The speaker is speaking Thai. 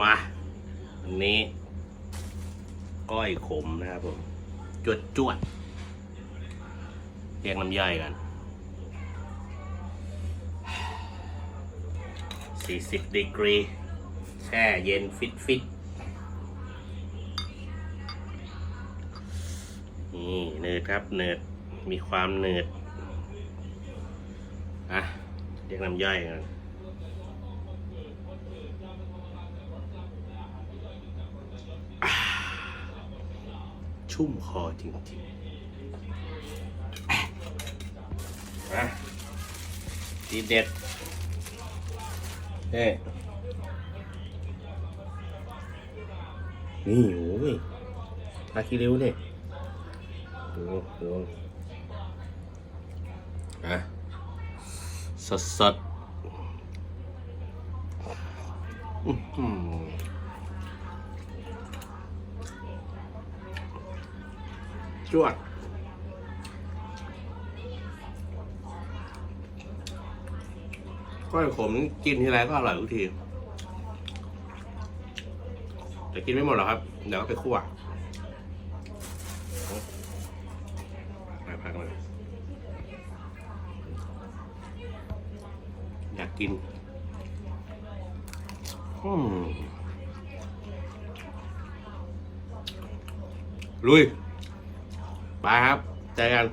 มาอันนี้ ก้อยขมนะครับผม จวดจวดเรียกน้ำย่อยกัน40ดีกรี แช่เย็นฟิตฟิตนี่เนืดครับเนืดมีความเนืดอะเรียกน้ำย่อยกัน ชุ่มคอจริงๆนะทีเด็ดเฮ้นี่โอ้ยปลาคีริ้วเนี่ยดูดูอะสดสดๆอื้อหือ จวดก้อยขมกินทีไรก็อร่อยทุกที แต่กินไม่หมดหรอกครับ เดี๋ยวก็ไปคั่วไปพักเลยอยากกินอืมลุย ไปครับ เจอกัน